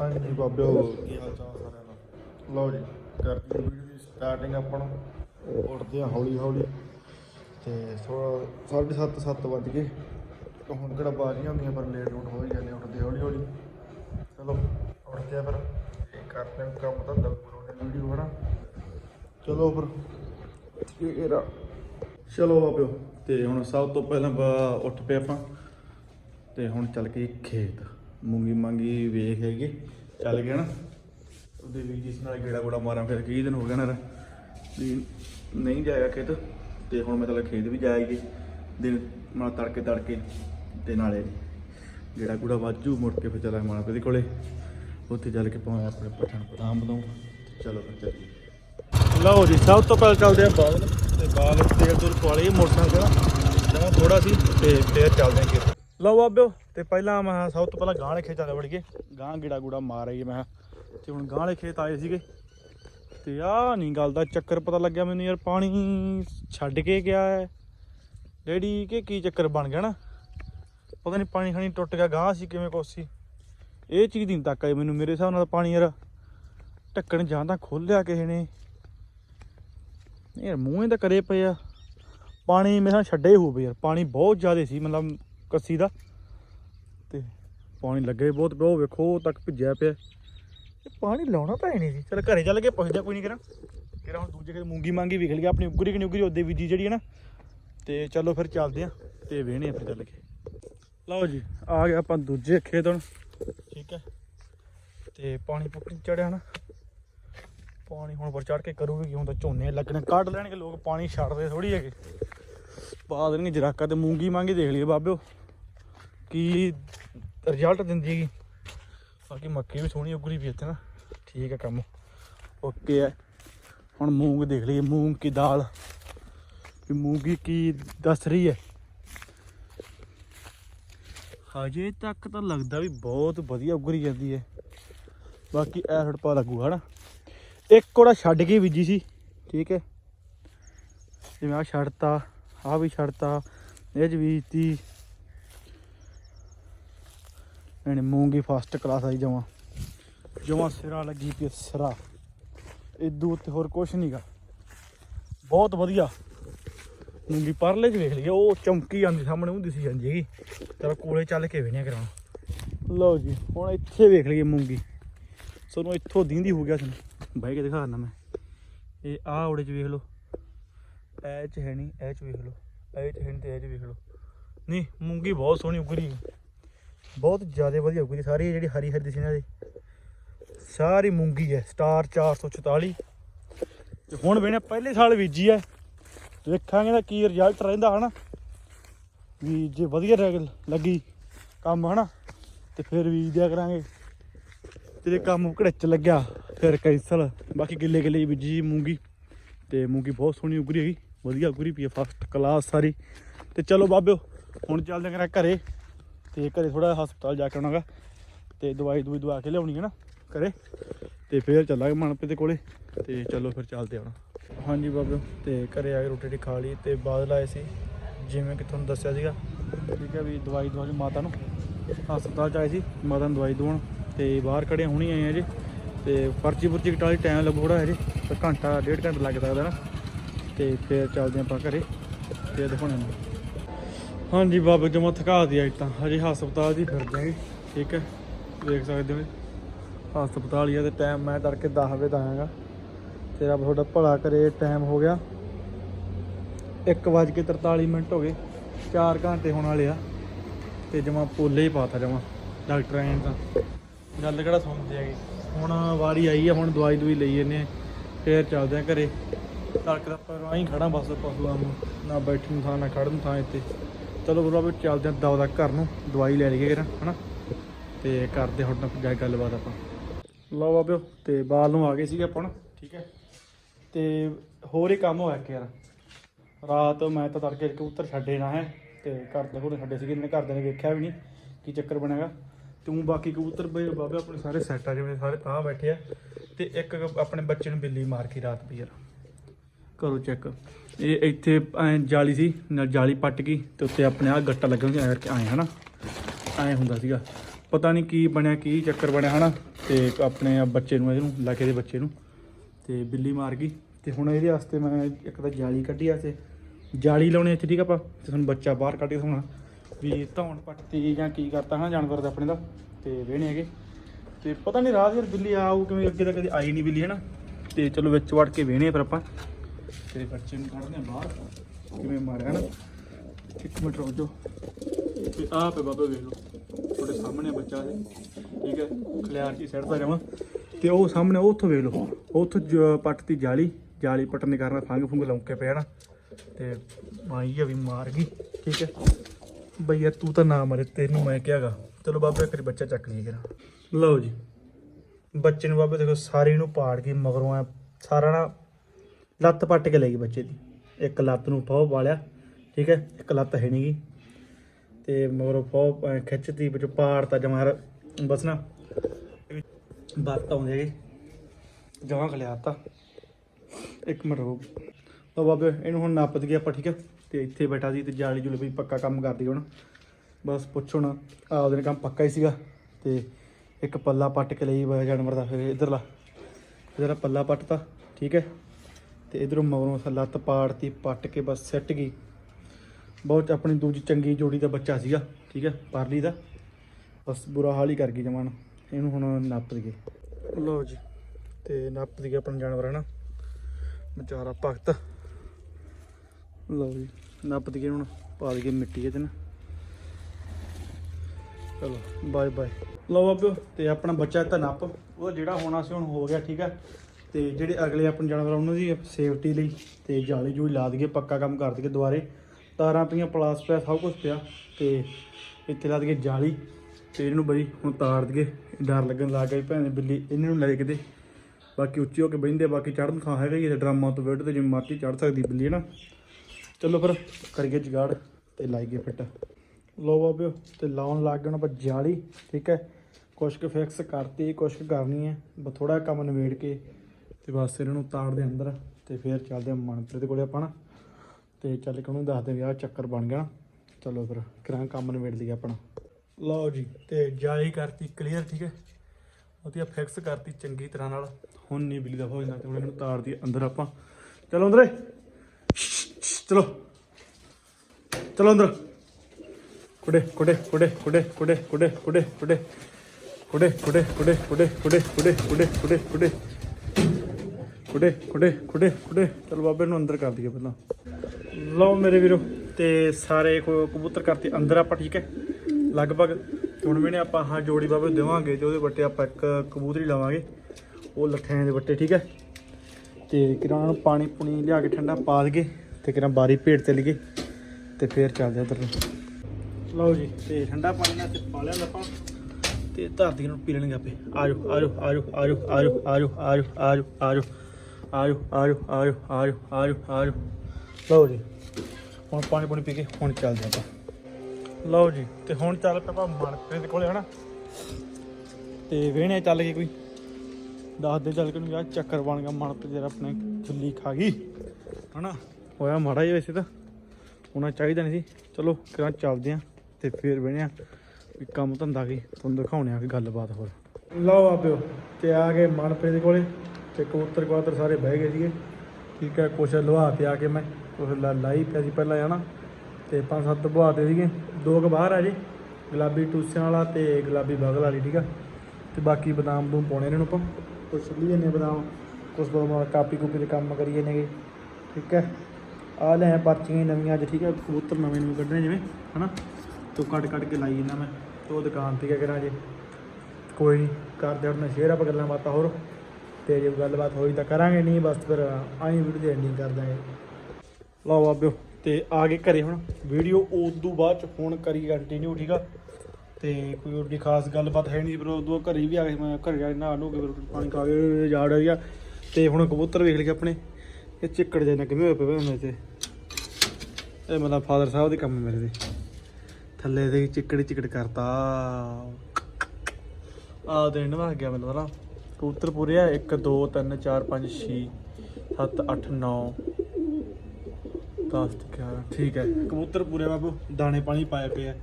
ਹਾਂਜੀ ਬਾਬਿਓ ਕੀ ਹਾਲ ਚਾਲ ਸਾਰਿਆਂ ਦਾ ਲਓ ਜੀ ਕਰਦੇ ਵੀਡੀਓ ਦੀ ਸਟਾਰਟਿੰਗ ਆਪਾਂ ਨੂੰ। ਉੱਠਦੇ ਆ ਹੌਲੀ ਹੌਲੀ। ਤੇ ਥੋੜਾ 7:30 7 ਵੱਜ ਗਏ। ਤੇ ਹੁਣ ਕਿਹੜਾ ਬਾਜ਼ੀਆਂ ਹੁੰਦੀਆਂ, ਪਰ ਲੇਟ ਉੱਠ ਹੋ ਹੀ ਜਾਂਦੇ, ਉੱਠਦੇ ਹੌਲੀ ਹੌਲੀ। ਚਲੋ, ਉੱਠਦੇ ਆ ਫਿਰ। ਕਰਦੇ ਆ ਕੰਮ ਤਾਂ ਬਣਾਉਣੇ ਵੀਡੀਓ ਹਨਾ। ਚਲੋ ਫਿਰ, ਇਹ ਰਾ ਚਲੋ ਬਾਬਿਓ ਤੇ ਹੁਣ ਸਭ ਤੋਂ ਪਹਿਲਾਂ ਉੱਠ ਪਏ ਆਪਾਂ। ਤੇ ਹੁਣ ਚੱਲ ਕੇ ਖੇਤ। ਮੂੰਗੀ ਮੰਗੀ ਵੇਖ ਹੈਗੇ, ਚੱਲ ਗਏ ਨਾ। ਉਹਦੇ ਵੀ ਜਿਸ ਨਾਲ ਗੇੜਾ ਗੋੜਾ ਮਾਰਾਂ, ਫਿਰ ਕਈ ਦਿਨ ਹੋ ਗਏ ਨਾ ਵੀ ਨਹੀਂ ਜਾਏਗਾ ਖੇਤ, ਤੇ ਹੁਣ ਮੈਂ ਚੱਲ ਖੇਤ ਵੀ ਜਾਏਗੀ। ਦਿਨ ਮਾਂ ਤੜਕੇ ਤੜਕੇ ਤੇ ਨਾਲੇ ਗੇੜਾ ਗੂੜਾ ਵਾਜੂ, ਮੁੜ ਕੇ ਫਿਰ ਚੱਲਾਂਗੇ ਮਾਂ ਦੇ ਕੋਲੇ। ਉੱਥੇ ਚੱਲ ਕੇ ਪਾਵਾਂ ਆਪਣੇ ਪਠਾਨ ਬਦਾਮ ਬਦਾਮ ਚਲੋ ਫਿਰ ਚੱਲੀਏ। ਲਓ ਜੀ, ਸਭ ਤੋਂ ਪਹਿਲਾਂ ਚੱਲਦੇ ਆ ਬਾਲ। ਤੇ ਬਾਲ, ਤੇਲ ਤੁਰ ਪਵਾਲੀ ਮੋਟਰਸਾਈਕਲ ਦਾ ਜਮਾ ਥੋੜਾ ਸੀ, ਤੇ ਫੇਰ ਚੱਲਦੇ ਆਂ ਖੇਤ। ਲਓ ਬਾਬਿਓ, ਤੇ ਪਹਿਲਾਂ ਮੈਂ ਸਭ ਤੋਂ ਪਹਿਲਾਂ ਗਾਂ ਵਾਲੇ ਖੇਤ ਆ ਵੜ ਗਏ। ਗਾਂ ਗੀੜਾ ਗੂੜਾ ਮਾਰ ਆਈ ਮੈਂ। ਕਿਹਾ। ਤੇ ਹੁਣ ਗਾਂ ਵਾਲੇ ਖੇਤ ਆਏ ਸੀਗੇ। ਤੇ ਆਹ ਨਹੀਂ ਗੱਲ ਦਾ ਚੱਕਰ ਪਤਾ ਲੱਗਿਆ ਮੈਨੂੰ ਯਾਰ, ਪਾਣੀ ਛੱਡ ਕੇ ਗਿਆ ਹੈ। ਡੈਡੀ, ਕਿ ਕੀ ਚੱਕਰ ਬਣ ਗਿਆ ਨਾ? ਪਤਾ ਨਹੀਂ ਪਾਣੀ ਖਾਣੀ ਟੁੱਟ ਗਿਆ ਗਾਂ ਸੀ ਕਿਵੇਂ ਕੋਸੀ ਇਹ ਚੀਜ਼ ਨਹੀਂ ਤੱਕ ਆਈ ਮੈਨੂੰ, ਮੇਰੇ ਹਿਸਾਬ ਨਾਲ ਪਾਣੀ ਯਾਰ ਢੱਕਣ ਜਾਂ ਤਾਂ ਖੋਲਿਆ ਕਿਸੇ ਨੇ। ਯਾਰ ਮੂੰਹੇ ਤਾਂ ਕਰੇ ਪਏ ਆ। ਪਾਣੀ ਮੇਰੇ ਨਾਲ ਛੱਡੇ ਹੋਵੇ ਯਾਰ, ਪਾਣੀ ਬਹੁਤ ਜ਼ਿਆਦਾ ਸੀ, ਮਤਲਬ ਕੱਸੀ ਦਾ। ਤੇ ਪਾਣੀ ਲੱਗੇ ਬਹੁਤ ਪਿਆ, ਉਹ ਵੇਖੋ, ਉਹ ਤੱਕ ਭਿੱਜਿਆ ਪਿਆ। ਇਹ ਪਾਣੀ ਲਾਉਣਾ ਤਾਂ ਹੈ ਨਹੀਂ ਸੀ ਚਲ ਘਰੇ ਚੱਲ ਕੇ ਪੁੱਛਦਾ ਕੋਈ ਨਹੀਂ ਕਰਾਂ ਕਿਹੜਾ ਹੁਣ ਦੂਜੇ ਖੇਤ ਮੂੰਗੀ ਮਾਂਗੀ ਵਿਖਲ ਗਿਆ ਆਪਣੀ ਉਗਰੀ ਕਿ ਉਗਰੀ, ਉਹਦੇ ਬੀਜੀ ਜਿਹੜੀ ਹੈ ਨਾ। ਤੇ ਚਲੋ ਫਿਰ ਚੱਲਦੇ ਆ, ਤੇ ਵੇਹਣੇ ਆ ਫਿਰ ਚੱਲ ਕੇ। ਲਓ ਜੀ, ਆ ਗਿਆ ਆਪਾਂ ਦੂਜੇ ਖੇਤ ਹੁਣ। ਠੀਕ ਹੈ। ਤੇ ਪਾਣੀ ਪੁੱਕੀ ਚੜਿਆ ਨਾ। ਪਾਣੀ ਹੁਣ ਪਰ ਚੜ ਕੇ ਕਰੂਗੇ, ਕਿਉਂ ਤਾਂ ਝੋਨੇ ਲੱਗਣੇ, ਕੱਢ ਲੈਣਗੇ ਲੋਕ, ਪਾਣੀ ਛੱਡਦੇ ਥੋੜੀ ਹੈਗੇ। ਪਾ ਦੇਣਗੇ ਜਰਾਕਾ ਤੇ ਮੂੰਗੀ ਮਾਂਗੀ ਦੇਖ ਲਈਏ ਬਾਬਿਓ। ਕੀ ਰਿਜ਼ਲਟ ਦਿੰਦੀ ਹੈਗੀ? ਬਾਕੀ ਮੱਕੀ ਵੀ ਸੋਹਣੀ ਉਗਰੀ ਵੀ ਇੱਥੇ ਨਾ। ਠੀਕ ਹੈ ਕੰਮ। ਓਕੇ ਹੈ। ਹੁਣ ਮੂੰਗ ਦੇਖ ਲਈਏ, ਮੂੰਗ ਕੀ ਦਾਲ? ਵੀ ਮੂੰਗੀ ਕੀ ਦੱਸ ਰਹੀ ਹੈ? ਹਜੇ ਤੱਕ ਤਾਂ ਲੱਗਦਾ ਵੀ ਬਹੁਤ ਵਧੀਆ ਉਗਰੀ ਜਾਂਦੀ ਹੈ। ਬਾਕੀ ਐ ਥੋੜਾ ਪਾ ਲੱਗੂ ਹਨਾ? ਇੱਕ ਕੋੜਾ ਛੱਡ ਕੇ ਬੀਜੀ ਸੀ, ਠੀਕ ਹੈ? ਜਿਵੇਂ ਆ ਛੱਡਤਾ ਆ ਵੀ ਛੱਡਤਾ, ਇਹ ਚ ਬੀਜਤੀ। ਇਹਨੇ ਮੂੰਗੀ ਫਸਟ ਕਲਾਸ ਆਈ ਜਮਾ। ਜਮਾ ਸਿਰਾ ਲੱਗੀ ਪਈ ਸਿਰਾ। ਇਦੂ ਉੱਤੇ ਹੋਰ ਕੁਛ ਨਹੀਂਗਾ ਬਹੁਤ ਵਧੀਆ। ਮੂੰਗੀ ਪਰਲੇ ਚ ਵੇਖ ਲਈ ਉਹ ਚਮਕੀ ਜਾਂਦੀ ਸਾਹਮਣੇ ਹੁੰਦੀ ਸੀ ਜਾਂਦੀ ਹੈਗੀ। ਚਲ ਕੋਲੇ ਚੱਲ ਕੇ ਵੇਖਨੇ ਕਰਾਂ ਲਓ ਜੀ, ਹੁਣ ਇੱਥੇ ਵੇਖ ਲਈਏ ਮੂੰਗੀ। ਸਾਨੂੰ ਇੱਥੋਂ ਦੀਂਦੀ ਹੋ ਗਿਆ ਸਾਨੂੰ ਬਾਈ ਕੇ ਦਿਖਾਣਾ ਮੈਂ। ਇਹ ਆਹ ਉਹਦੇ ਚ ਵੇਖ ਲਓ। ਐ ਚ ਹੈ ਨਹੀਂ ਐ ਚ ਵੇਖ ਲਓ। ਐ ਚ ਹੈ ਨਹੀਂ ਤੇ ਐ ਚ ਵੇਖ ਲਓ। ਨਹੀਂ ਮੂੰਗੀ ਬਹੁਤ ਸੋਹਣੀ ਉਗਰੀ। ਬਹੁਤ ਜ਼ਿਆਦਾ ਵਧੀਆ ਉਗਰੀ ਸਾਰੀ ਜਿਹੜੀ ਹਰੀ ਹਰੀ ਦਿਸੀ ਨਾ ਇਹਦੀ ਸਾਰੀ ਮੂੰਗੀ ਹੈ, ਸਟਾਰ 444 ਤੇ ਹੁਣ ਵੇਣੇ ਪਹਿਲੇ ਸਾਲ ਬੀਜੀ ਹੈ। ਵੇਖਾਂਗੇ ਦਾ ਕੀ ਰਿਜ਼ਲਟ ਰਹਿੰਦਾ ਹਨਾ। ਵੀ ਜੇ ਵਧੀਆ ਲੱਗੀ ਕੰਮ ਹਨਾ, ਤੇ ਫਿਰ ਬੀਜ ਦਿਆ ਕਰਾਂਗੇ। ਤੇ ਜੇ ਕੰਮ ਘੜਿੱਚ ਲੱਗਿਆ, ਫਿਰ ਕੈਂਸਲ। ਬਾਕੀ ਗਿੱਲੇ ਗਿੱਲੇ ਬੀਜੀ ਮੂੰਗੀ। ਤੇ ਮੂੰਗੀ ਬਹੁਤ ਸੋਹਣੀ ਉਗਰੀ ਹੈਗੀ। ਵਧੀਆ ਉਗਰੀ ਪਈ ਫਸਟ ਕਲਾਸ ਸਾਰੀ। ਤੇ ਚਲੋ ਬਾਬਿਓ, ਹੁਣ ਚੱਲਦੇ ਕਰਾਂ ਘਰੇ। ਤੇ ਘਰੇ ਥੋੜਾ ਹਸਪਤਾਲ ਜਾ ਕੇ ਆਉਣਾਗਾ ਤੇ ਦਵਾਈ ਦਵਾਈ ਦਵਾ ਕੇ ਲਿਆਉਣੀ ਹੈ ਨਾ ਘਰੇ ਤੇ ਫੇਰ ਚੱਲਾਂਗੇ ਮਨਪ੍ਰੀਤ ਦੇ ਕੋਲੇ ਤੇ ਚਲੋ ਫਿਰ ਚੱਲਦੇ ਆਉਣਾ ਹਾਂਜੀ ਬਾਬਿਓ ਤੇ ਘਰੇ ਆ ਕੇ ਰੋਟੀ ਟੀ ਖਾ ਲਈ ਤੇ ਬਾਦਲ ਆਏ ਸੀ, ਜਿਵੇਂ ਕਿ ਤੁਹਾਨੂੰ ਦੱਸਿਆ ਸੀਗਾ। ਠੀਕ ਹੈ ਵੀ ਦਵਾਈ ਦਵਾਈ ਮਾਤਾ ਨੂੰ ਹਸਪਤਾਲ ਚ ਆਏ ਸੀ, ਮਾਤਾ ਨੂੰ ਦਵਾਈ ਦਵਾਉਣ ਤੇ ਬਾਹਰ ਖੜੇ ਹੁਣੀ ਆਏ ਆ ਜੀ। ਤੇ ਪਰਚੀ ਪੁਰਚੀ ਕਟਾਲੀ ਟਾਈਮ ਲੱਗੂ ਥੋੜਾ ਹਜੇ ਤੇ ਘੰਟਾ, ਡੇਢ ਘੰਟਾ ਲੱਗ ਸਕਦਾ ਨਾ। ਤੇ ਫੇਰ ਚੱਲਦੇ ਆਪਾਂ ਘਰੇ, ਫੇਰ ਦਿਖਾਉਣੇ ਨੂੰ ਹਾਂਜੀ ਬਾਬਾ ਜਮਾ ਥਕਾ ਦੀ ਅੱਜ ਤਾਂ। ਹਜੇ ਹਸਪਤਾਲ ਦੀ ਫਿਰ ਜਾਗੇ ਠੀਕ ਹੈ। ਦੇਖ ਸਕਦੇ ਹੋ ਹਸਪਤਾਲ ਹੀ ਆ ਤੇ ਟਾਈਮ ਮੈਂ ਤੜਕੇ 10 ਵਜੇ ਦਾ ਆਇਆਗਾ। ਤੇ ਰੱਬ ਤੁਹਾਡਾ ਭਲਾ ਕਰੇ ਟਾਈਮ ਹੋ ਗਿਆ। 1:43 ਮਿੰਟ ਹੋ ਗਏ। 4 ਘੰਟੇ ਹੋਣ ਵਾਲੇ ਆ। ਤੇ ਜਮਾ ਪੋਲੇ ਹੀ ਪਾਤਾ ਜਮਾ। ਡਾਕਟਰ ਆਏ ਨੇ ਤਾਂ। ਗੱਲ ਕਿਹੜਾ ਸੁਣਦੇ ਹੈਗੇ? ਹੁਣ ਵਾਰੀ ਆਈ ਆ, ਹੁਣ ਦਵਾਈ ਦਵਾਈ ਲਈ ਜੰਨੇ ਫੇਰ ਚੱਲਦੇ ਆ ਘਰੇ। ਤੜਕ ਦਾ ਪਰ ਆਈ ਖੜਾ ਬਸ ਪਸ਼ੂਆਂ ਨੂੰ। ਨਾ ਬੈਠਣ ਥਾਂ, ਨਾ ਖੜਨ ਨੂੰ ਥਾਂ ਇੱਥੇ। ਚਲੋ ਬਰੋ ਵੀ ਚੱਲਦੇ ਆ ਦਵਾ ਦਾ ਘਰ ਨੂੰ, ਦਵਾਈ ਲੈ ਲਈਏ ਕਿਰਾ ਹਨਾ? ਤੇ ਕਰਦੇ ਹੁਣ ਤੱਕ ਜਾ ਗੱਲਬਾਤ ਆਪਾਂ। ਲਓ ਬਾਬਿਓ, ਤੇ ਬਾਲ ਨੂੰ ਆ ਗਏ ਸੀਗੇ ਆਪਾਂ ਨਾ ਠੀਕ ਹੈ? ਤੇ ਹੋਰ ਹੀ ਕੰਮ ਹੋਇਆ ਕਿ ਯਾਰ। ਰਾਤ ਮੈਂ ਤਾਂ ਤੜਕੇ ਕਬੂਤਰ ਛੱਡੇ ਨਾ ਹੈ, ਤੇ ਘਰ ਦੇ ਕੋਲ ਛੱਡੇ ਸੀਗੇ, ਇਹਨੇ ਘਰਦਿਆਂ ਨੇ ਵੇਖਿਆ ਵੀ ਨਹੀਂ ਕੀ ਚੱਕਰ ਬਣੇਗਾ ਤੂੰ ਬਾਕੀ ਕਬੂਤਰ ਬਈ ਬਾਬੇ ਆਪਣੇ ਸਾਰੇ ਸੈੱਟ ਆ, ਜਿਵੇਂ ਸਾਰੇ ਤਾਂ ਬੈਠੇ ਆ, ਤੇ ਇੱਕ ਆਪਣੇ ਬੱਚੇ ਨੂੰ ਬਿੱਲੀ ਮਾਰ ਕੇ ਰਾਤ ਵੀ ਯਾਰ ਕਰੋ ਚੈੱਕ ਇਹ ਇੱਥੇ ਐ ਜਾਲੀ ਸੀ, ਨਾਲ ਜਾਲੀ ਪੱਟ ਗਈ ਤੇ ਉੱਤੇ ਆਪਣੇ ਆ ਗੱਟਾ ਲੱਗਣ ਗਿਆ ਕਰਕੇ ਆਏ, ਹਨਾ? ਐ ਹੁੰਦਾ ਸੀਗਾ। ਪਤਾ ਨਹੀਂ ਕੀ ਬਣਿਆ, ਕੀ ਚੱਕਰ ਬਣਿਆ, ਹਨਾ? ਤੇ ਆਪਣੇ ਬੱਚੇ ਨੂੰ, ਇਹਨੂੰ ਲਾਗੇ ਦੇ ਬੱਚੇ ਨੂੰ। ਤੇ ਬਿੱਲੀ ਮਾਰ ਗਈ। ਤੇ ਹੁਣ ਇਹਦੇ ਵਾਸਤੇ ਮੈਂ ਇੱਕ ਤਾਂ ਜਾਲੀ ਕੱਢੀ ਆ ਤੇ ਜਾਲੀ ਲਾਉਣੀ ਇੱਥੇ, ਠੀਕ ਆ ਆਪਾਂ? ਤੇ ਤੁਹਾਨੂੰ ਬੱਚਾ ਬਾਹਰ ਕੱਢ ਕੇ ਦਿਖਾਉਣਾ। ਵੀ ਧੌਣ ਪੱਟਤੀ ਜਾਂ ਕੀ ਕਰਤਾ, ਹਨਾ, ਜਾਨਵਰ ਦਾ ਆਪਣੇ ਦਾ। ਤੇ ਵੇਹਣੇ ਹੈਗੇ। ਤੇ ਪਤਾ ਨਹੀਂ ਰਾਤ ਯਾਰ ਬਿੱਲੀ ਆਊ ਕਿਵੇਂ, ਅੱਗੇ ਤਾਂ ਕਦੇ ਆਈ ਨਹੀਂ ਬਿੱਲੀ, ਹਨਾ? ਤੇ ਚਲੋ ਵਿੱਚ ਵੜ ਕੇ ਵੇਹਣੇ ਫਿਰ ਆਪਾਂ। ਤੇ ਬੱਚੇ ਨੂੰ ਕੱਢਦੇ ਆ ਬਾਹਰ। ਕਿਵੇਂ ਮਾਰਿਆ ਨਾ। ਇੱਕ ਮਿੰਟ ਰੁਕ ਜਾਓ। ਤੇ ਆਹ ਪੇ ਬਾਬਾ ਵੇਖ ਲਓ। ਤੁਹਾਡੇ ਸਾਹਮਣੇ ਬੱਚਾ ਹੈ ਠੀਕ ਹੈ। ਖਲਿਆਰ ਜੀ ਦਾ ਜਾਵਾਂ। ਤੇ ਉਹ ਸਾਹਮਣੇ, ਉਹ ਉੱਥੋਂ ਵੇਖ ਲਓ। ਉਹ ਉੱਥੋਂ ਪੱਟ ਦੀ ਜਾਲੀ। ਜਾਲੀ ਪੱਟਣ ਦੇ ਕਾਰਨ ਫੰਗ ਫੁੰਗ ਲੌਂਕੇ ਪਿਆ ਨਾ। ਤੇ ਮਾਈ ਆ ਵੀ ਮਾਰ ਗਈ। ਠੀਕ ਹੈ। ਬਈ ਯਾਰ ਤੂੰ ਤਾਂ ਨਾ ਮਰੇ, ਤੈਨੂੰ ਮੈਂ ਕਿਹਾਗਾ। ਚਲੋ ਬਾਬਾ, ਇੱਕ ਬੱਚਾ ਚੱਕ ਲਈ ਕਰਾਂ ਲਓ ਜੀ। ਬੱਚੇ ਨੂੰ ਬਾਬਾ ਦੇਖੋ, ਸਾਰੇ ਨੂੰ ਪਾੜ ਕੇ ਮਗਰੋਂ ਆ ਸਾਰਾ ਨਾ ਲੱਤ ਪੱਟ ਕੇ ਲੈ ਗਈ ਬੱਚੇ ਦੀ। ਇੱਕ ਲੱਤ ਨੂੰ ਫਾਹ ਵਾਲਿਆ, ਠੀਕ ਹੈ, ਇੱਕ ਲੱਤ ਹੈ ਨਹੀਂਗੀ ਤੇ ਮਗਰੋਂ ਫਾਹ ਖਿੱਚਤੀ, ਵਿੱਚ ਪਾੜਤਾ ਜਮਾਰ ਬਸ ਨਾ। ਬਾਤ ਆਉਂਦੇ ਹੈਗੇ। ਜਮਾ ਖਲਿਆਤਾ ਇੱਕ ਮਿੰਟ ਰੁਕ। ਉਹ ਬਾਬੇ, ਇਹਨੂੰ ਹੁਣ ਨੱਪ ਦਈਏ ਆਪਾਂ, ਠੀਕ ਹੈ। ਤੇ ਇੱਥੇ ਬੈਠਾ ਸੀ ਤੇ ਜਾਲੀ ਜੁਲੇ ਵੀ ਪੱਕਾ ਕੰਮ ਕਰਦੀ ਹੁਣ। ਬਸ ਪੁੱਛੋ ਨਾ ਆਪਦੇ ਨੇ ਕੰਮ ਪੱਕਾ ਹੀ ਸੀਗਾ। ਤੇ ਇੱਕ ਪੱਲਾ ਪੱਟ ਕੇ ਲਈ ਜਾਨਵਰ ਦਾ, ਫਿਰ ਇਧਰਲਾ। ਇਧਰਲਾ ਪੱਲਾ ਪੱਟਤਾ, ਠੀਕ ਹੈ। ਤੇ ਇਧਰੋਂ ਮਗਰੋਂ ਸ- ਲੱਤ ਪਾੜਤੀ ਪੱਟ ਕੇ ਬਸ ਸੱਟ ਗਈ। ਬਹੁਤ ਆਪਣੀ ਦੂਜੀ ਚੰਗੀ ਜੋੜੀ ਦਾ ਬੱਚਾ ਸੀਗਾ, ਠੀਕ ਹੈ, ਪਰਲੀ ਦਾ। ਬਸ ਬੁਰਾ ਹਾਲ ਹੀ ਕਰ ਗਈ ਜਮਾਨ ਇਹਨੂੰ ਹੁਣ ਨੱਪ ਦਈਏ। ਲਓ ਜੀ, ਤੇ ਨੱਪ ਦਈਏ ਆਪਣਾ ਜਾਨਵਰ ਹੈ ਨਾ ਵਿਚਾਰਾ ਭਗਤ। ਲਓ ਜੀ, ਨੱਪ ਦਈਏ ਹੁਣ, ਪਾ ਦਈਏ ਮਿੱਟੀ ਇਹਦੇ ਨਾਲ। ਚਲੋ ਬਾਏ ਬਾਏ ਲਓ ਬਾਬਿਓ, ਤੇ ਆਪਣਾ ਬੱਚਾ ਤਾਂ ਨੱਪ। ਉਹ ਜਿਹੜਾ ਹੋਣਾ ਸੀ, ਹੁਣ ਹੋ ਗਿਆ, ਠੀਕ ਹੈ। ਤੇ ਜਿਹੜੇ ਅਗਲੇ ਆਪਣੇ ਜਾਨਵਰ ਆ, ਉਹਨਾਂ ਦੀ ਸੇਫਟੀ ਲਈ ਤੇ ਜਾਲੀ ਜੂਲੀ ਲਾ ਦਈਏ ਪੱਕਾ ਕੰਮ ਕਰ ਦਈਏ ਦੁਬਾਰੇ। ਤਾਰਾਂ ਪਈਆਂ ਪਲਾਸ ਪਿਆ ਸਭ ਕੁਝ ਪਿਆ ਤੇ ਇੱਥੇ ਲਾ ਦਈਏ ਜਾਲੀ ਤੇ ਇਹਨੂੰ ਬਈ ਹੁਣ ਤਾਰ ਦਈਏ। ਡਰ ਲੱਗਣ ਲੱਗ ਗਿਆ ਭੈਣ ਬਿੱਲੀ ਇਹਨਾਂ ਨੂੰ ਲੈ ਕੇ ਦੇ। ਬਾਕੀ ਉੱਚੀ ਹੋ ਕੇ ਬਹਿੰਦੇ ਬਾਕੀ ਚੜ੍ਹਨ ਥਾਂ ਹੈਗਾ ਹੀ ਇਹ ਡਰਾਮਾ ਤੋਂ ਵੇੜ ਤੇ ਜਿਵੇਂ ਮਰਜ਼ੀ ਚੜ੍ਹ ਸਕਦੀ ਬਿੱਲੀ ਹੈ ਨਾ ਚਲੋ ਫਿਰ ਕਰੀਏ ਜੁਗਾੜ ਤੇ ਲਾਈਏ ਫਿੱਟ। ਲੋ ਬਾਬਿਓ ਤੇ ਲਾਉਣ ਲੱਗ ਗਏ ਹੁਣ ਆਪਾਂ ਜਾਲੀ ਠੀਕ ਹੈ? ਕੁਛ ਕੁ ਫਿਕਸ ਕਰਤੀ ਕੁਛ ਕੁ ਕਰਨੀ ਹੈ ਬਸ ਥੋੜਾ ਕੰਮ ਨਿਬੇੜ ਕੇ ਤੇ ਬਸ ਇਹਨਾਂ ਨੂੰ ਤਾੜਦੇ ਅੰਦਰ ਤੇ ਫਿਰ ਚੱਲਦੇ ਆ ਮਨਪ੍ਰੀਤ ਕੋਲੇ ਆਪਾਂ ਨਾ ਤੇ ਚੱਲ ਕੇ ਉਹਨੂੰ ਦੱਸਦੇ ਵੀ ਆਹ ਚੱਕਰ ਬਣ ਗਿਆ। ਚਲੋ ਫਿਰ ਕਰਾਂ ਕੰਮ ਨਿਬੇੜ ਲਈਏ ਆਪਣਾ ਲਓ ਜੀ ਤੇ ਜਾਲੀ ਕਰਤੀ ਕਲੀਅਰ ਠੀਕ ਹੈ ਉਹਦੀ ਫਿਕਸ ਕਰਤੀ ਚੰਗੀ ਤਰ੍ਹਾਂ ਨਾਲ ਹੁਣ ਨਹੀਂ ਬਿੱਲੀ ਦਾ ਹੋ ਜਾਂਦਾ ਤੇ ਹੁਣ ਇਹਨੂੰ ਤਾੜਦੀ ਅੰਦਰ ਆਪਾਂ ਚਲੋ ਅੰਦਰ। ਚਲੋ ਚਲੋ ਅੰਦਰ ਕੁੜੇ ਕੁੜੇ ਕੁੜੇ ਕੁੜੇ ਕੁੜੇ ਕੁੜੇ ਕੁੜੇ ਕੁੜੇ ਕੁੜੇ ਕੁੜੇ ਕੁੜੇ ਕੁੜੇ ਕੁੜੇ ਕੁੜੇ ਕੁੜੇ ਕੁੜੇ ਕੁੜੇ ਖੁੱਡੇ ਖੁੱਡੇ ਖੁੱਡੇ ਖੁੱਡੇ। ਚਲ ਬਾਬੇ ਨੂੰ ਅੰਦਰ ਕਰ ਦਈਏ ਪਹਿਲਾਂ। ਲਓ ਮੇਰੇ ਵੀਰੋ, ਤੇ ਸਾਰੇ ਕਬੂਤਰ ਕਰਤੇ ਅੰਦਰ ਆਪਾਂ, ਠੀਕ ਹੈ? ਲਗਭਗ ਹੁਣ ਵੀ ਨੇ ਆਪਾਂ ਹਾਂ ਜੋੜੀ ਬਾਬੇ ਨੂੰ ਦੇਵਾਂਗੇ, ਤੇ ਉਹਦੇ ਵੱਟੇ ਆਪਾਂ ਇੱਕ ਕਬੂਤਰੀ ਲਾਵਾਂਗੇ। ਉਹ ਲੱਠਿਆਂ ਦੇ ਵੱਟੇ, ਠੀਕ ਹੈ? ਤੇ ਕਿਰਾਂ ਨੂੰ ਪਾਣੀ ਪੁਣੀ ਲਿਆ ਕੇ ਠੰਡਾ ਪਾ ਦਈਏ ਤੇ ਕਿਰਾਂ ਬਾਰੀ ਭੇਟ ਤੇ ਲਈਏ, ਤੇ ਫੇਰ ਚੱਲਦੇ ਉਧਰ ਨੂੰ। ਲਓ ਜੀ, ਤੇ ਠੰਡਾ ਪਾਣੀ ਨਾਲ ਤੇ ਪਾ ਲਿਆ ਆਪਾਂ। ਤੇ ਧਰਤੀ ਨੂੰ ਪੀ ਲੈਣਗੇ ਆਪੇ। ਆਜੋ ਆਜੋ ਆਜੋ ਆਜੋ ਆਜੋ ਆਜੋ ਆਜੋ ਆਜੋ ਆਜੋ ਆਜੋ ਆਜੋ ਆਜੋ ਆਜੋ ਆਜੋ ਆਜੋ। ਲਓ ਜੀ, ਹੁਣ ਪਾਣੀ ਪੁਣੀ ਪੀ ਕੇ ਹੁਣ ਚੱਲਦੇ ਆਪਾਂ। ਲਓ ਜੀ, ਤੇ ਹੁਣ ਚੱਲ ਪਿਆ ਆਪਾਂ ਮਨਪ੍ਰੀਤ ਕੋਲੇ, ਹਨਾ? ਤੇ ਵੇਹਣੇ ਚੱਲ ਗਏ ਕੋਈ। ਦੱਸ ਦੇ ਚੱਲ ਕੇ ਨੂੰ ਯਾਰ ਚੱਕਰ ਬਣ ਗਿਆ ਮਨਪ੍ਰੀਤ ਜਿਹੜਾ ਆਪਣੇ ਖੁੱਲੀ ਖਾ ਗਈ, ਹਨਾ? ਹੋਇਆ ਮਾੜਾ ਹੀ ਵੈਸੇ ਤਾਂ, ਹੋਣਾ ਚਾਹੀਦਾ ਨਹੀਂ ਸੀ। ਚਲੋ ਕਿਰਾਂ ਚੱਲਦੇ ਆ ਤੇ ਫੇਰ ਵੇਹਣੇ ਆ। ਵੀ ਕੰਮ ਧੰਦਾ ਕੀ, ਤੁਹਾਨੂੰ ਦਿਖਾਉਣੇ ਆ ਕਿ ਗੱਲਬਾਤ ਹੋਰ। ਲਓ ਆਪਿਓ, ਤੇ ਆ ਗਏ ਮਨਪ੍ਰੀਤ ਦੇ ਕੋਲੇ। ਤੇ ਕਬੂਤਰ ਕਵਾਤਰ ਸਾਰੇ ਬਹਿ ਗਏ ਸੀਗੇ। ਠੀਕ ਹੈ, ਕੁਛ ਲਵਾ ਤੇ ਆ ਕੇ ਮੈਂ, ਕੁਛ ਲਾ- ਲਾਈ ਪਿਆ ਸੀ ਪਹਿਲਾਂ ਹਨਾ ਤੇ ਪੰਜ ਸੱਤ ਬੁਹਾ ਤੇ ਸੀਗੇ। ਦੋ ਕੁ ਬਾਹਰ ਆ ਜੀ, ਗੁਲਾਬੀ ਟੂਸਿਆਂ ਵਾਲਾ ਤੇ ਗੁਲਾਬੀ ਬਗਲ ਵਾਲੀ, ਠੀਕ ਆ। ਤੇ ਬਾਕੀ ਬਦਾਮ ਬੂਮ ਪਾਉਣੇ ਇਹਨਾਂ ਨੂੰ ਆਪਾਂ। ਕੁਛ ਲਈ ਨੇ ਬਦਾਮ। ਕੁਛ ਬਦਾਮ ਕਾਪੀ ਕੂਪੀ ਦੇ ਕੰਮ ਕਰੀ ਜਾਂਦੇ ਨੇਗੇ ਠੀਕ ਹੈ। ਆ ਲੈ ਪਰਚੀਆਂ ਨਵੀਆਂ ਅੱਜ, ਠੀਕ ਹੈ। ਕਬੂਤਰ ਨਵੇਂ ਨਵੇਂ ਕੱਢਣੇ ਜਿਵੇਂ, ਹਨਾ। ਤੋਂ ਕੱਟ ਕੱਟ ਕੇ ਲਾਈ ਜਾਂਦਾ ਮੈਂ। ਤੇ ਉਹ ਦੁਕਾਨ ਤੇ ਕਿਆ ਕਰਾਂ ਜੇ। ਕੋਈ ਨਹੀਂ ਕਰਦੇ ਉਹਨਾਂ ਸ਼ੇਅਰ ਆਪਾਂ ਗੱਲਾਂ ਬਾਤਾਂ ਹੋਰ। ਤੇ ਜੇ ਗੱਲਬਾਤ ਹੋਈ ਤਾਂ ਕਰਾਂਗੇ, ਨਹੀਂ ਬਸ ਫਿਰ ਆਈ ਵੀਡੀਓ ਦੀ ਐਂਡਿੰਗ ਕਰ ਦਾਂਗੇ। ਲਓ ਬਾਬਿਓ, ਤੇ ਆ ਗਏ ਘਰੇ ਹੁਣ। ਵੀਡੀਓ ਉਦੋਂ ਬਾਅਦ ਚ ਫੋਨ ਕਰੀ ਕੰਟੀਨਿਊ ਠੀਕ ਆ? ਤੇ ਕੋਈ ਉਹਦੀ ਖਾਸ ਗੱਲਬਾਤ ਹੈ ਨਹੀਂ ਪਰ ਉਦੋਂ ਘਰੇ ਵੀ ਆ ਗਏ, ਮੈਂ ਘਰੇ ਜਾ ਨਹਾ ਨੂੰ ਕੇ ਪਾਣੀ ਖਾ ਕੇ ਜਾੜ ਆ ਗਿਆ। ਤੇ ਹੁਣ ਕਬੂਤਰ ਵੇਖ ਲਏ ਆਪਣੇ। ਇਹ ਚਿੱਕੜ ਜਿਹੇ ਨਾਲ ਕਿਵੇਂ ਹੋਏ ਪਏ ਮੇਰੇ ਤੇ ਇਹ ਮਤਲਬ ਫਾਦਰ ਸਾਹਿਬ ਦੇ ਕੰਮ ਮੇਰੇ ਦੇ ਥੱਲੇ ਦੇ ਚਿੱਕੜ ਹੀ ਚਿੱਕੜ ਕਰਤਾ। ਆ ਦਿਨ ਵਾ ਗਿਆ ਮੈਨੂੰ ਨਾ ਕਬੂਤਰ ਪੂਰੇ ਆ। 1 2 3 4 5 6 7 8 9 10 11 ਠੀਕ ਹੈ। ਕਬੂਤਰ ਪੂਰੇ ਬਾਬੂ। ਦਾਣੇ ਪਾਣੀ ਪਾਏ ਪਏ ਆ।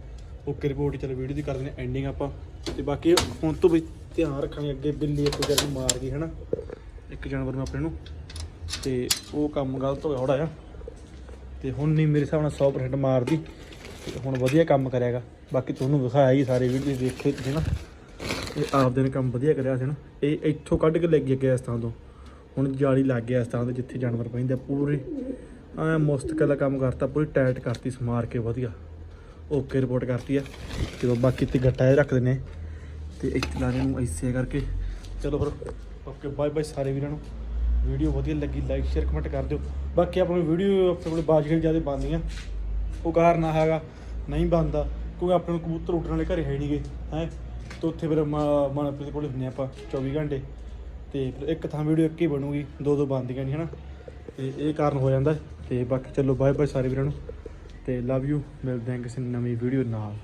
ਓਕੇ ਰਿਪੋਰਟ ਚਲ ਵੀਡੀਓ ਦੀ ਕਰਦੇ ਨੇ ਐਂਡਿੰਗ ਆਪਾਂ। ਤੇ ਬਾਕੀ ਹੁਣ ਤੋਂ ਵੀ ਧਿਆਨ ਰੱਖਾਂਗੇ ਅੱਗੇ ਬਿੱਲੀ ਇੱਕ ਜਰ ਮਾਰ ਗਈ, ਹਨਾ। ਇੱਕ ਜਾਨਵਰ ਨੂੰ ਆਪਣੇ ਨੂੰ। ਤੇ ਉਹ ਕੰਮ ਗਲਤ ਹੋ ਗਿਆ ਥੋੜਾ ਜਿਹਾ। ਤੇ ਹੁਣ ਨਹੀਂ ਮੇਰੇ ਹਿਸਾਬ ਨਾਲ 100% ਮਾਰਦੀ। ਤੇ ਹੁਣ ਵਧੀਆ ਕੰਮ ਕਰਿਆਗਾ। ਬਾਕੀ ਤੁਹਾਨੂੰ ਵਿਖਾਇਆ ਹੀ ਸਾਰੇ ਵੀਡੀਓ ਦੇਖੇ ਤੁਸੀਂ ਨਾ। ਇਹ ਆਪਦੇ ਨੇ ਕੰਮ ਵਧੀਆ ਕਰਿਆ ਸੀ ਨਾ। ਇਹ ਇੱਥੋਂ ਕੱਢ ਕੇ ਲੈ ਕੇ ਗਿਆ ਇਸ ਥਾਂ ਤੋਂ। ਹੁਣ ਜਾਲੀ ਲੱਗ ਗਿਆ ਇਸ ਥਾਂ ਤੇ ਜਿੱਥੇ ਜਾਨਵਰ ਪੈਂਦੇ ਆ, ਪੂਰੀ। ਐ ਮੁਸਤਕਲ ਦਾ ਕੰਮ ਕਰਤਾ ਪੂਰੀ ਟਾਈਟ ਕਰਤੀ ਸਮਾਰ ਕੇ ਵਧੀਆ। ਓਕੇ ਰਿਪੋਰਟ ਕਰਤੀ ਆ। ਤੇ ਬਾਕੀ ਤੇ ਗੱਟਾ ਇਹ ਰੱਖ ਨੇ। ਤੇ ਇੱਥੇ ਲਾਣੇ ਨੂੰ ਐਸੇ ਕਰਕੇ। ਚਲੋ ਫਿਰ ਓਕੇ ਬਾਏ ਬਾਏ ਸਾਰੇ ਵੀਰਾਂ ਨੂੰ। ਵੀਡੀਓ ਵਧੀਆ ਲੱਗੀ ਲਾਈਕ ਸ਼ੇਅਰ ਕਮੈਂਟ ਕਰ ਦਿਓ। ਬਾਕੀ ਆਪਣੀ ਵੀਡੀਓ ਆਪਣੇ ਕੋਲ ਬਾਜਰੇ ਜ਼ਿਆਦਾ ਬਣਦੀਆਂ ਉਹ ਕਾਰਨ ਹੈਗਾ ਨਹੀਂ ਬਣਦਾ। ਕਿਉਂਕਿ ਆਪਣੇ ਨੂੰ ਕਬੂਤਰ ਉੱਡਣ ਵਾਲੇ ਘਰੇ ਹੈ ਨਹੀਂਗੇ ਹੈ। ਤੇ ਉੱਥੇ ਫਿਰ ਮਨਪ੍ਰੀਤ ਕੋਲ ਹੁੰਦੇ ਆਪਾਂ 24 ਘੰਟੇ। ਤੇ ਫਿਰ ਇੱਕ ਥਾਂ ਵੀਡੀਓ ਇੱਕ ਹੀ ਬਣੂਗੀ, ਦੋ ਦੋ ਬਣਦੀਆਂ ਨਹੀਂ, ਹਨਾ? ਤੇ ਇਹ ਕਾਰਨ ਹੋ ਜਾਂਦਾ। ਤੇ ਬਾਕੀ ਚਲੋ ਬਾਏ ਬਾਏ ਸਾਰੇ ਵੀਰਾਂ ਨੂੰ। ਤੇ ਲਵ ਯੂ ਮਿਲਦੇ ਹਾਂ ਕਿਸੇ ਨਵੀਂ ਵੀਡੀਓ ਨਾਲ।